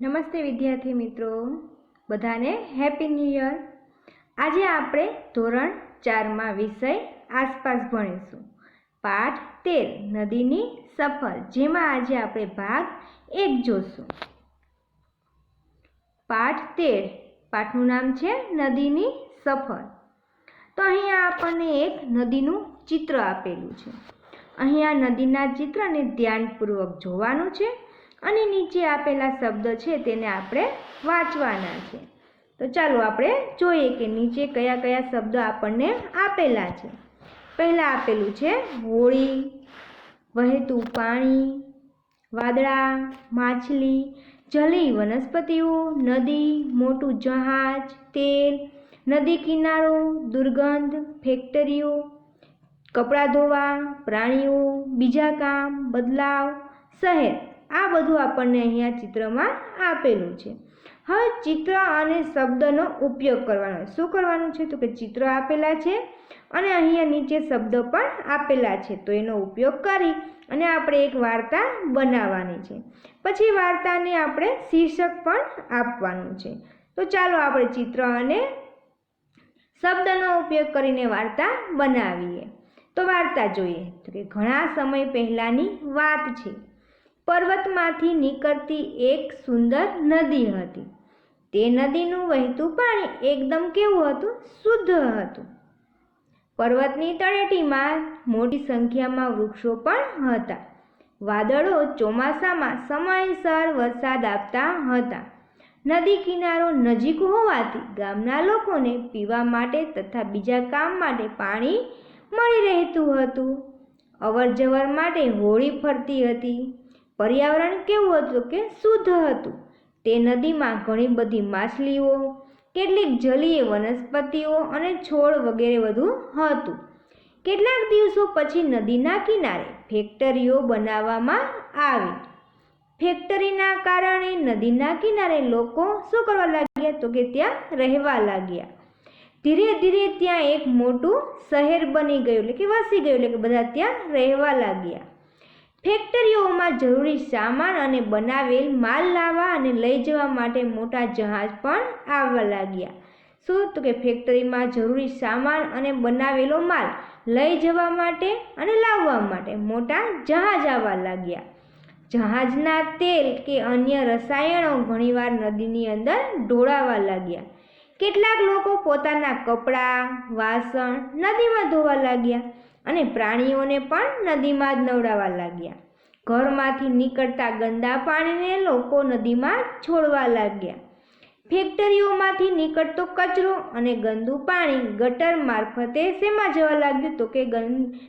નમસ્તે વિદ્યાર્થી મિત્રો. બધાને હેપી ન્યૂ યર આજે આપણે ધોરણ ચારમાં વિષય આસપાસ ભણીશું. પાઠ તેર, નદીની સફર, જેમાં આજે આપણે ભાગ એક જોશું. પાઠ તેર, પાઠનું નામ છે નદીની સફર. તો અહીંયા આપણને એક નદીનું ચિત્ર આપેલું છે. અહીંયા નદીના ચિત્રને ધ્યાનપૂર્વક જોવાનું છે. અને નીચે આપેલા શબ્દ છે તેને આપણે વાંચવાના છે. તો ચાલો આપણે જોઈએ કે નીચે કયા કયા શબ્દ આપણને આપેલા છે. પહેલાં આપેલું છે હોળી, વહેતું પાણી, વાદળા, માછલી, જલી વનસ્પતિઓ, નદી, મોટું જહાજ, તેલ, નદી કિનારો, દુર્ગંધ, ફેક્ટરીઓ, કપડાં ધોવા, પ્રાણીઓ, બીજા કામ, બદલાવ, શહેર. આ બધું આપણને અહીંયા ચિત્રમાં આપેલું છે. હવે ચિત્ર અને શબ્દનો ઉપયોગ કરવાનો શું કરવાનું છે? તો કે ચિત્ર આપેલા છે અને અહીંયા નીચે શબ્દ પણ આપેલા છે. તો એનો ઉપયોગ કરી અને આપણે એક વાર્તા બનાવવાની છે. પછી વાર્તાને આપણે શીર્ષક પણ આપવાનું છે. તો ચાલો આપણે ચિત્ર અને શબ્દનો ઉપયોગ કરીને વાર્તા બનાવીએ. તો વાર્તા જોઈએ. તો કે ઘણા સમય પહેલાંની વાત છે. પર્વતમાંથી નીકળતી એક સુંદર નદી હતી. તે નદીનું વહેતું પાણી એકદમ કેવું હતું? શુદ્ધ હતું. પર્વતની તળેટીમાં મોટી સંખ્યામાં વૃક્ષો પણ હતા. વાદળો ચોમાસામાં સમયસર વરસાદ આપતા હતા. નદી કિનારો નજીક હોવાથી ગામના લોકોને પીવા માટે તથા બીજા કામ માટે પાણી મળી રહેતું હતું. અવર જવર માટે હોળી ફરતી હતી. પર્યાવરણ કેવું હતું કે શુદ્ધ હતું? તે નદીમાં ઘણી બધી માછલીઓ, કેટલીક જલીય વનસ્પતિઓ અને છોડ વગેરે બધું હતું. કેટલાક દિવસો પછી નદીના કિનારે ફેક્ટરીઓ બનાવવામાં આવી. ફેક્ટરીના કારણે નદીના કિનારે લોકો શું કરવા લાગ્યા તો કે ત્યાં રહેવા લાગ્યા. ધીરે ધીરે ત્યાં એક મોટું શહેર બની ગયું, એટલે કે વસી ગયું, એટલે કે બધા ત્યાં રહેવા લાગ્યા. ફેક્ટરીઓમાં જરૂરી સામાન અને બનાવેલ માલ લાવવા અને લઈ જવા માટે મોટા જહાજ પણ આવવા લાગ્યા. શું તો કે ફેક્ટરીમાં જરૂરી સામાન અને બનાવેલો માલ લઈ જવા માટે અને લાવવા માટે મોટા જહાજ આવવા લાગ્યા. જહાજના તેલ કે અન્ય રસાયણો ઘણીવાર નદીની અંદર ઢોળાવા લાગ્યા. કેટલાક લોકો પોતાના કપડાં, વાસણ નદીમાં ધોવા લાગ્યા. અને પ્રાણીઓને પણ નદીમાં જ નવડાવવા લાગ્યા. ઘરમાંથી નીકળતા ગંદા પાણીને લોકો નદીમાં છોડવા લાગ્યા. ફેક્ટરીઓમાંથી નીકળતો કચરો અને ગંદુ પાણી ગટર મારફતે શેમાં જવા લાગ્યું તો કે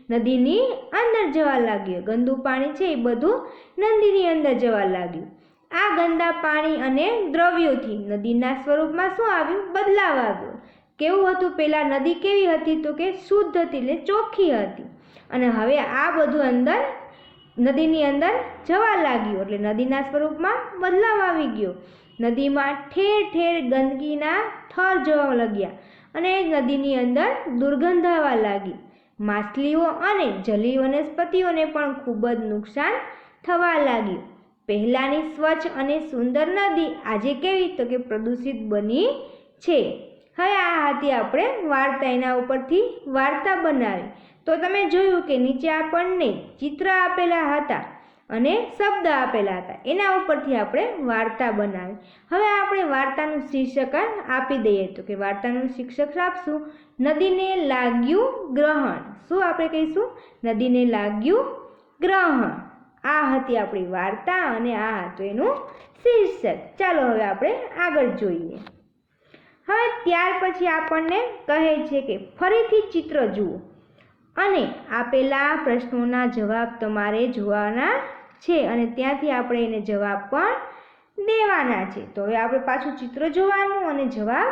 નદીની અંદર જવા લાગ્યું. ગંદુ પાણી છે એ બધું નદીની અંદર જવા લાગ્યું. આ ગંદા પાણી અને દ્રવ્યોથી નદીના સ્વરૂપમાં શું આવ્યું? બદલાવ આવ્યો. કેવું હતું? પહેલાં નદી કેવી હતી તો કે શુદ્ધ હતી એટલે ચોખ્ખી હતી. અને હવે આ બધું અંદર, નદીની અંદર જવા લાગ્યું. એટલે નદીના સ્વરૂપમાં બદલાવ આવી ગયો. નદીમાં ઠેર ઠેર ગંદકીના થર જોવા લાગ્યા અને નદીની અંદર દુર્ગંધ આવવા લાગી. માછલીઓ અને જલી વનસ્પતિઓને પણ ખૂબ જ નુકસાન થવા લાગ્યું. પહેલાંની સ્વચ્છ અને સુંદર નદી આજે કેવી તો કે પ્રદૂષિત બની છે. હવે આ હતી આપણે વાર્તા એના ઉપરથી વાર્તા બનાવી. તો તમે જોયું કે નીચે આપણને ચિત્ર આપેલા હતા અને શબ્દ આપેલા હતા. એના ઉપરથી આપણે વાર્તા બનાવી. હવે આપણે વાર્તાનું શીર્ષક આપી દઈએ તો કે વાર્તાનું શીર્ષક આપશું. નદીને લાગ્યું ગ્રહણ. શું આપણે કહીશું? નદીને લાગ્યું ગ્રહણ. આ હતી આપણી વાર્તા અને આ હતું એનું શીર્ષક. ચાલો હવે આપણે આગળ જોઈએ. હવે ત્યાર પછી આપણને કહે છે કે ફરીથી ચિત્ર જુઓ. અને આપેલા પ્રશ્નોના જવાબ તમારે જોવાના છે અને ત્યાંથી આપણે એને જવાબ પણ દેવાના છે. તો હવે આપણે પાછું ચિત્ર જોવાનું અને જવાબ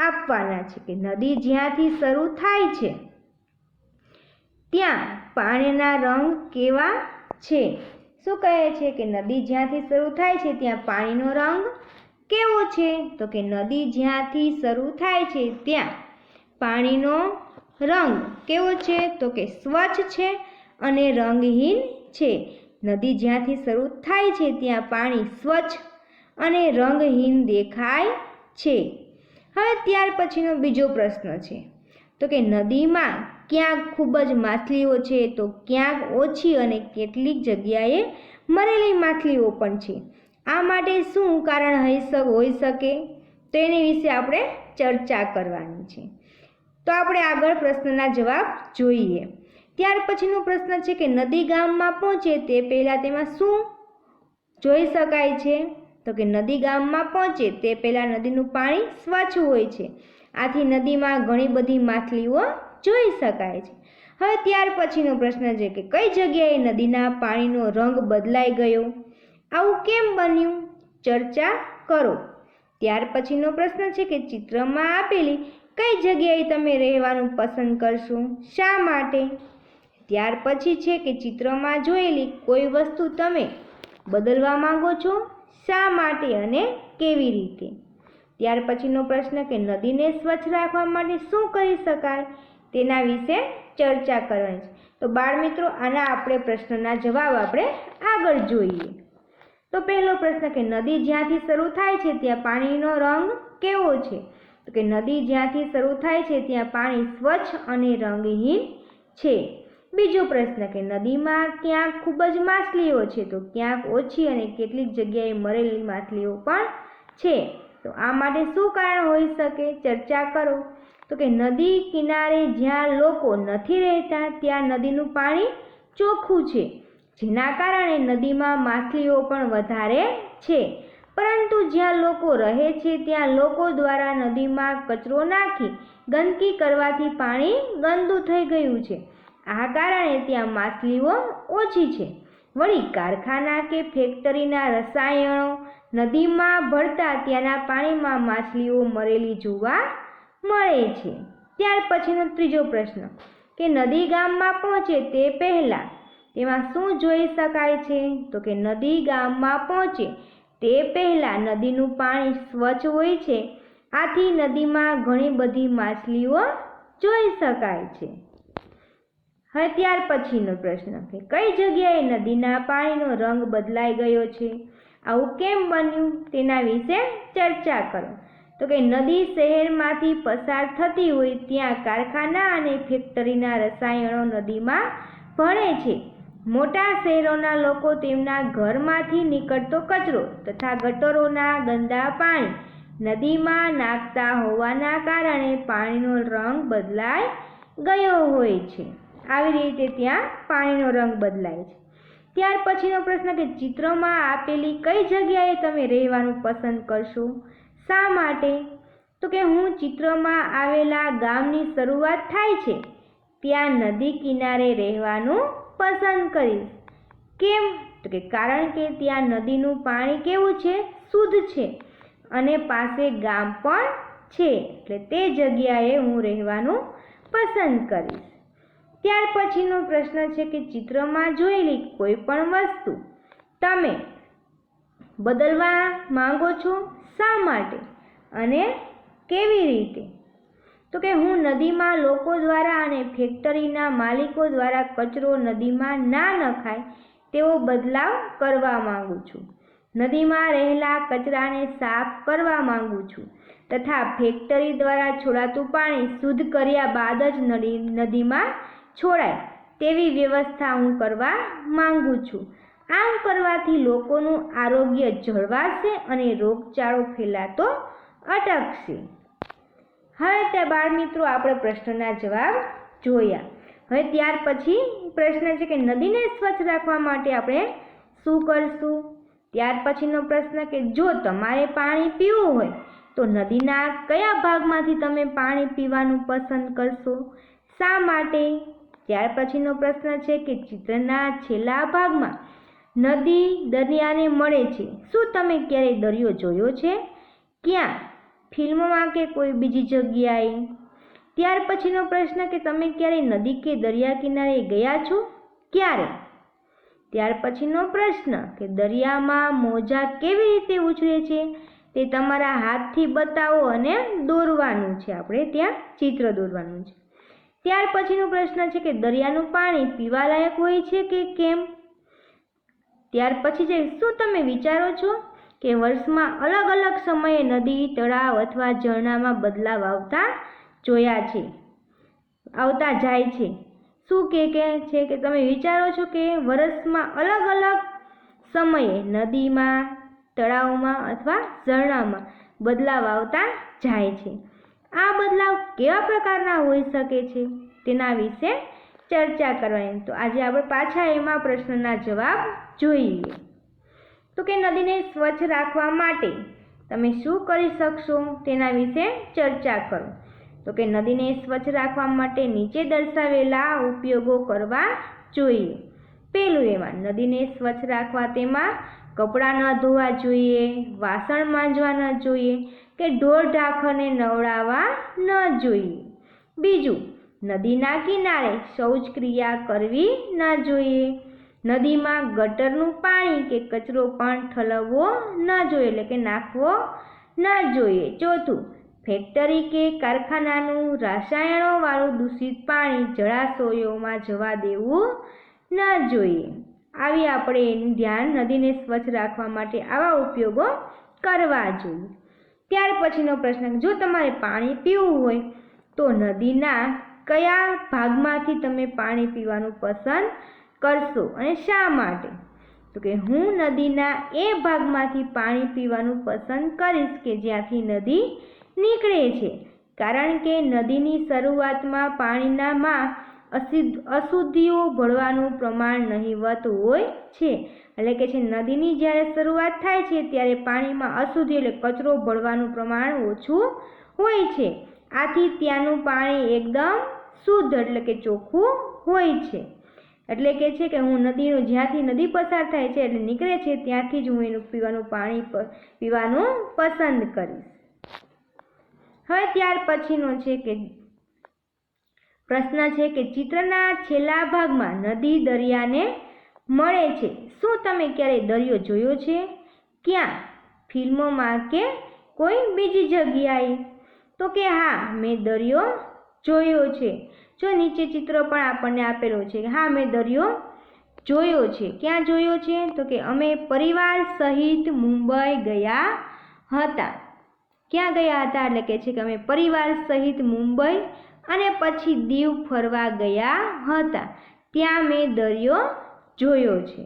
આપવાના છે કે નદી જ્યાંથી શરૂ થાય છે, ત્યાં પાણીના રંગ કેવા છે? શું કહે છે કે નદી જ્યાંથી શરૂ થાય છે, ત્યાં પાણીનો રંગ કેવો છે? તો કે નદી જ્યાંથી શરૂ થાય છે, ત્યાં. પાણીનો રંગ કેવો છે? તો કે સ્વચ્છ છે અને રંગહીન છે. નદી જ્યાંથી શરૂ થાય છે, ત્યાં પાણી સ્વચ્છ અને રંગહીન દેખાય છે. હવે ત્યાર પછીનો બીજો પ્રશ્ન છે. તો કે નદીમાં ક્યાંક ખૂબ જ માછલીઓ છે, તો ક્યાંક ઓછી અને કેટલીક જગ્યાએ મરેલી માછલીઓ પણ છે. આ માટે શું કારણ હોઈ હોઈ શકે? તો એની વિશે આપણે ચર્ચા કરવાની છે. તો આપણે આગળ પ્રશ્નના જવાબ જોઈએ. ત્યાર પછીનો પ્રશ્ન છે કે નદી ગામમાં પહોંચે તે પહેલાં તેમાં શું જોઈ શકાય છે? તો કે નદી ગામમાં પહોંચે તે પહેલાં નદીનું પાણી સ્વચ્છ હોય છે. આથી નદીમાં ઘણી બધી માછલીઓ જોઈ શકાય છે. હવે ત્યાર પછીનો પ્રશ્ન છે કે કઈ જગ્યાએ નદીના પાણીનો રંગ બદલાઈ ગયો? આવું કેમ બન્યું? ચર્ચા કરો. ત્યાર પછીનો પ્રશ્ન છે કે ચિત્રમાં આપેલી કઈ જગ્યાએ તમે રહેવાનું પસંદ કરશો? શા માટે? ત્યાર પછી છે કે ચિત્રમાં જોયેલી કોઈ વસ્તુ તમે બદલવા માંગો છો? શા માટે અને કેવી રીતે? ત્યાર પછીનો પ્રશ્ન કે નદીને સ્વચ્છ રાખવા માટે શું કરી શકાય? તેના વિશે ચર્ચા કરવાની છે. તો બાળ મિત્રો આના આપણે પ્રશ્નના જવાબ આપણે આગળ જોઈએ. તો પહેલો પ્રશ્ન કે નદી જ્યાંથી શરૂ થાય છે ત્યાં પાણીનો રંગ કેવો છે? તો કે નદી જ્યાંથી શરૂ થાય છે ત્યાં પાણી સ્વચ્છ અને રંગહીન છે. બીજો પ્રશ્ન કે નદીમાં ક્યાંક ખૂબ જ માછલીઓ છે, તો ક્યાંક ઓછી અને કેટલીક જગ્યાએ મરેલી માછલીઓ પણ છે. તો આ માટે શું કારણ હોઈ શકે? ચર્ચા કરો. તો કે નદી કિનારે જ્યાં લોકો નથી રહેતા, ત્યાં નદીનું પાણી ચોખ્ખું છે. જેના કારણે નદીમાં માછલીઓ પણ વધારે છે. પરંતુ જ્યાં લોકો રહે છે, ત્યાં લોકો દ્વારા નદીમાં કચરો નાખી ગંદકી કરવાથી પાણી ગંદુ થઈ ગયું છે. આ કારણે ત્યાં માછલીઓ ઓછી છે. વળી કારખાના કે ફેક્ટરીના રસાયણો નદીમાં ભળતા ત્યાંના પાણીમાં માછલીઓ મરેલી જોવા મળે છે. ત્યાર પછીનો ત્રીજો પ્રશ્ન. કે નદી ગામમાં પહોંચે તે પહેલાં તેમાં શું જોઈ શકાય છે? તો કે નદી ગામમાં પહોંચે તે પહેલાં નદીનું પાણી સ્વચ્છ હોય છે. આથી નદીમાં ઘણી બધી માછલીઓ જોઈ શકાય છે. હવે ત્યાર પછીનો પ્રશ્ન કે કઈ જગ્યાએ નદીના પાણીનો રંગ બદલાઈ ગયો છે? આવું કેમ બન્યું? તેના વિશે ચર્ચા કરો. તો કે નદી શહેરમાંથી પસાર થતી હોય ત્યાં કારખાના અને ફેક્ટરીના રસાયણો નદીમાં ભળે છે. મોટા શહેરોના લોકો તેમના ઘરમાંથી નીકળતો કચરો તથા ગટરોના ગંદા પાણી નદીમાં નાખતા હોવાના કારણે પાણીનો રંગ બદલાઈ ગયો હોય છે. આવી રીતે ત્યાં પાણીનો રંગ બદલાય છે. ત્યાર પછીનો પ્રશ્ન કે ચિત્રમાં આપેલી કઈ જગ્યાએ તમે રહેવાનું પસંદ કરશો? શા માટે? તો કે હું ચિત્રમાં આવેલા ગામની શરૂઆત થાય છે. ત્યાં નદી કિનારે રહેવાનું પસંદ કરીશ. કેમ? તો કે કારણ કે ત્યાં નદીનું પાણી કેવું છે? શુદ્ધ છે. અને પાસે ગામ પણ છે. એટલે તે જગ્યાએ હું રહેવાનું પસંદ કરીશ. ત્યાર પછીનો પ્રશ્ન છે કે ચિત્રમાં જોયેલી કોઈ પણ વસ્તુ તમે બદલવા માંગો છો શા માટે? અને કેવી રીતે? તો કે હું નદીમાં લોકો દ્વારા અને ફેક્ટરીના માલિકો દ્વારા કચરો નદીમાં ના નખાય તેવો બદલાવ કરવા માંગુ છું. નદીમાં રહેલા કચરાને સાફ કરવા માંગુ છું તથા ફેક્ટરી દ્વારા છોડાતું પાણી શુદ્ધ કર્યા બાદ જ નદી, નદીમાં છોડાય તેવી વ્યવસ્થા હું કરવા માંગુ છું. આમ કરવાથી લોકોનું આરોગ્ય જળવાશે અને રોગચાળો ફેલાતો અટકશે. હવે તે બાળમિત્રો આપણે પ્રશ્નના જવાબ જોયા. હવે ત્યાર પછી પ્રશ્ન છે કે નદીને સ્વચ્છ રાખવા માટે આપણે શું કરશું? ત્યાર પછીનો પ્રશ્ન કે જો તમારે પાણી પીવું હોય, તો નદીના કયા ભાગમાંથી તમે પાણી પીવાનું પસંદ કરશો? શા માટે? ત્યાર પછીનો પ્રશ્ન છે કે ચિત્રના છેલ્લા ભાગમાં નદી દરિયાને મળે છે. શું તમે ક્યારેય દરિયો જોયો છે? ક્યાં? ફિલ્મમાં કે કોઈ બીજી જગ્યાએ? ત્યાર પછીનો પ્રશ્ન કે તમે ક્યારેય નદી કે દરિયા કિનારે ગયા છો? ક્યારે? ત્યાર પછીનો પ્રશ્ન કે દરિયામાં મોજા કેવી રીતે ઉછળે છે? તે તમારા હાથથી બતાવો અને દોરવાનું છે. આપણે ત્યાં ચિત્ર દોરવાનું છે. ત્યાર પછીનો પ્રશ્ન છે કે દરિયાનું પાણી પીવાલાયક હોય છે કે કેમ? ત્યાર પછી છે, શું તમે વિચારો છો? કે વર્ષમાં અલગ અલગ સમયે નદી, તળાવ અથવા ઝરણામાં બદલાવ આવતા જોયા છે, આવતા જાય છે. શું કે કે છે કે તમે વિચારો છો કે વર્ષમાં અલગ અલગ સમયે નદીમાં, તળાવમાં અથવા ઝરણામાં બદલાવ આવતા જાય છે? આ બદલાવ કેવા પ્રકારના હોઈ શકે છે? તેના વિશે ચર્ચા કરવાની. તો આજે આપણે પાછા એમાં પ્રશ્નના જવાબ જોઈએ. તો કે નદીને સ્વચ્છ રાખવા માટે. તમે શું કરી શકશો તેના વિશે ચર્ચા કરો. તો કે નદીને સ્વચ્છ રાખવા માટે નીચે દર્શાવેલા ઉપયોગો કરવા જોઈએ. પહેલું એમાં, નદીને સ્વચ્છ રાખવા તેમાં કપડાં ન ધોવા જોઈએ, વાસણ માંજવા ન જોઈએ કે ઢોર ઢાંખરને નવડાવવા ન જોઈએ. બીજું, નદીના કિનારે શૌચક્રિયા કરવી ન જોઈએ. નદીમાં ગટરનું પાણી કે કચરો પણ ઠલવવો ન જોઈએ, એટલે કે નાખવો ન જોઈએ. ચોથું, ફેક્ટરી કે કારખાનાનું રાસાયણોવાળું દૂષિત પાણી જળાશયોમાં જવા દેવું ન જોઈએ. આવી આપણે એનું ધ્યાન નદીને સ્વચ્છ રાખવા માટે આવા ઉપયોગો કરવા જોઈએ. ત્યાર પછીનો પ્રશ્ન, જો તમારે પાણી પીવું હોય, તો નદીના કયા ભાગમાંથી તમે પાણી પીવાનું પસંદ કરશો અને શા માટે? તો કે હું નદીના એ ભાગમાંથી પાણી પીવાનું પસંદ કરીશ કે જ્યાંથી નદી નીકળે છે. કારણ કે નદીની શરૂઆતમાં પાણીનામાં અશુદ્ધિઓ ભળવાનું પ્રમાણ નહીવત હોય છે. એટલે કે છે, નદીની જ્યારે શરૂઆત થાય છે, ત્યારે પાણીમાં અશુદ્ધિ એટલે કચરો ભળવાનું પ્રમાણ ઓછું હોય છે. આથી ત્યાંનું પાણી એકદમ શુદ્ધ એટલે કે ચોખ્ખું હોય છે. એટલે કે છે કે હું નદીનું, જ્યાંથી નદી પસાર થાય છે એટલે નીકળે છે, ત્યાંથી જ હું એનું પીવાનું પાણી પીવાનું પસંદ કરીશ. હવે ત્યાર પછીનો છે કે, પ્રશ્ન છે કે ચિત્રના છેલ્લા ભાગમાં નદી દરિયાને મળે છે. શું તમે ક્યારેય દરિયો જોયો છે? ક્યાં? ફિલ્મોમાં કે કોઈ બીજી જગ્યાએ? તો કે હા, મેં દરિયો જોયો છે. જો નીચે ચિત્ર પણ આપણને આપેલો છે હા, મેં દરિયો જોયો છે. ક્યાં જોયો છે? તો કે અમે પરિવાર સહિત મુંબઈ ગયા હતા. ક્યાં ગયા હતા? એટલે કે છે કે અમે પરિવાર સહિત મુંબઈ અને પછી દીવ ફરવા ગયા હતા. ત્યાં મેં દરિયો જોયો છે.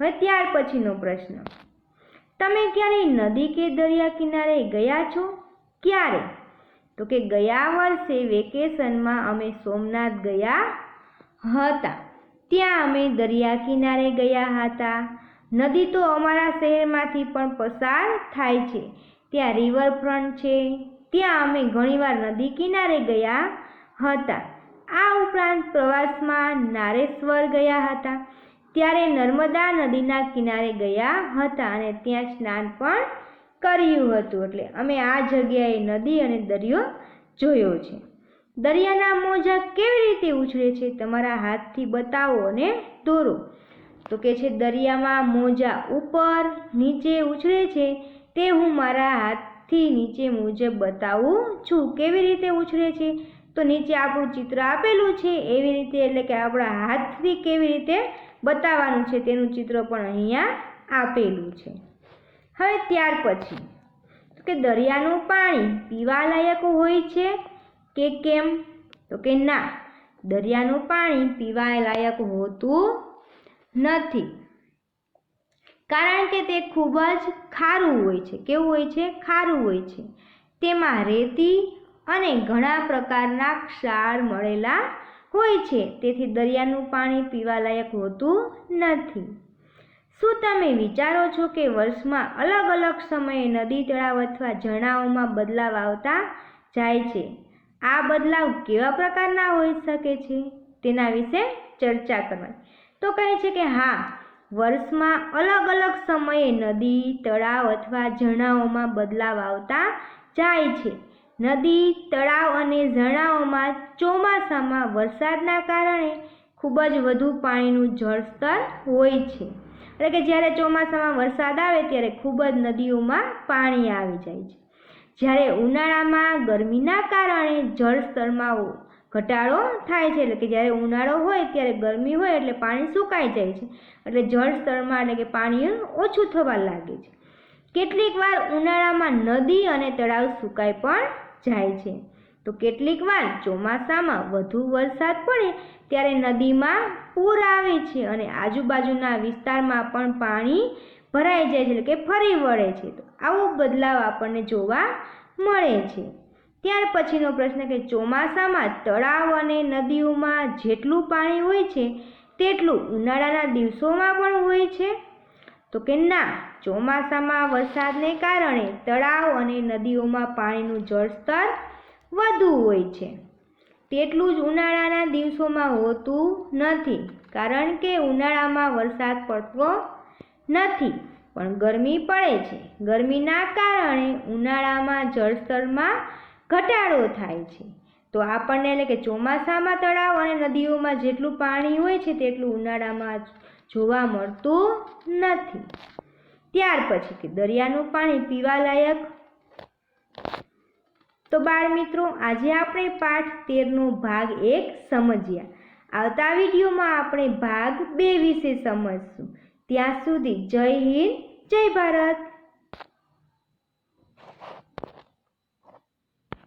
હવે ત્યાર પછીનો પ્રશ્ન. તમે ક્યારેય નદી કે દરિયા કિનારે ગયા છો? ક્યારે? તો કે ગયા વર્ષે વેકેશનમાં અમે સોમનાથ ગયા હતા. ત્યાં અમે દરિયા કિનારે ગયા હતા. નદી તો અમારા શહેરમાંથી પણ પસાર થાય છે. ત્યાં રિવરફ્રન્ટ છે. ત્યાં અમે ઘણીવાર નદી કિનારે ગયા હતા. આ ઉપરાંત પ્રવાસમાં નારેશ્વર ગયા હતા. ત્યારે નર્મદા નદીના કિનારે ગયા હતા અને ત્યાં સ્નાન પણ કર્યું હતું એટલે અમે આ જગ્યાએ નદી અને દરિયો જોયો છે. દરિયાના મોજા કેવી રીતે ઉછળે છે તમારા હાથથી બતાવો અને દોરો. તો કે છે, દરિયામાં મોજા ઉપર નીચે ઉછળે છે, તે હું મારા હાથથી નીચે મુજબ બતાવું છું. કેવી રીતે ઉછળે છે? તો નીચે આપણું ચિત્ર આપેલું છે. એવી રીતે એટલે કે આપણા હાથથી કેવી રીતે બતાવવાનું છે તેનું ચિત્ર પણ અહીંયા આપેલું છે. હવે ત્યાર પછી કે દરિયાનું પાણી પીવાલાયક હોય છે કે કેમ? તો કે ના, દરિયાનું પાણી પીવાલાયક હોતું નથી. કારણ કે તે ખૂબ જ ખારું હોય છે. કેવું હોય છે? ખારું હોય છે. તેમાં રેતી અને ઘણા પ્રકારના ક્ષાર મળેલા હોય છે. તેથી દરિયાનું પાણી પીવાલાયક હોતું નથી. શું તમે વિચારો છો કે વર્ષમાં અલગ અલગ સમયે નદી તળાવ અથવા ઝરણાઓમાં બદલાવ આવતા જાય છે? આ બદલાવ કેવા પ્રકારના હોઈ શકે છે? તેના વિશે ચર્ચા કરવાની. તો કહે છે કે હા, વર્ષમાં અલગ અલગ સમયે નદી, તળાવ અથવા ઝરણાઓમાં બદલાવ આવતા જાય છે. નદી, તળાવ અને ઝરણાઓમાં ચોમાસામાં વરસાદના કારણે ખૂબ જ વધુ પાણીનું જળસ્તર હોય છે. એટલે કે જ્યારે ચોમાસામાં વરસાદ આવે ત્યારે ખૂબ જ નદીઓમાં પાણી આવી જાય છે. જ્યારે ઉનાળામાં ગરમીના કારણે જળસ્તરમાં ઘટાડો થાય છે, એટલે કે જ્યારે ઉનાળો હોય ત્યારે ગરમી હોય એટલે પાણી સુકાઈ જાય છે. એટલે જળસ્તરમાં એટલે કે પાણી ઓછું થવા લાગે છે. કેટલીક વાર ઉનાળામાં નદી અને તળાવ સુકાઈ પણ જાય છે. તો કેટલીક વાર ચોમાસામાં વધુ વરસાદ પડે ત્યારે નદીમાં પૂર આવે છે અને આજુબાજુના વિસ્તારમાં પણ પાણી ભરાઈ જાય છે, એટલે કે ફરી વળે છે. તો આવો બદલાવ આપણને જોવા મળે છે. ત્યાર પછીનો પ્રશ્ન કે ચોમાસામાં તળાવ અને નદીઓમાં જેટલું પાણી હોય છે, તેટલું ઉનાળાના દિવસોમાં પણ હોય છે. તો કે ના, ચોમાસામાં વરસાદને કારણે તળાવ અને નદીઓમાં પાણીનું જળસ્તર વધુ હોય છે. તેટલું જ ઉનાળાના દિવસોમાં હોતું નથી, કારણ કે ઉનાળામાં વરસાદ પડતો નથી, પણ ગરમી પડે છે. ગરમીના કારણે ઉનાળામાં જળસ્તરમાં ઘટાડો થાય છે. તો આપણને એટલે કે ચોમાસામાં તળાવ અને નદીઓમાં જેટલું પાણી હોય છે, તેટલું ઉનાળામાં જોવા મળતું નથી. ત્યાર પછી કે દરિયાનું પાણી પીવાલાયક તો બાળ મિત્રો, આજે આપણે પાઠ તેરનો ભાગ એક સમજ્યા. આવતા વિડીયોમાં આપણે ભાગ બે વિશે સમજશું. ત્યાં સુધી જય હિન્દ, જય ભારત.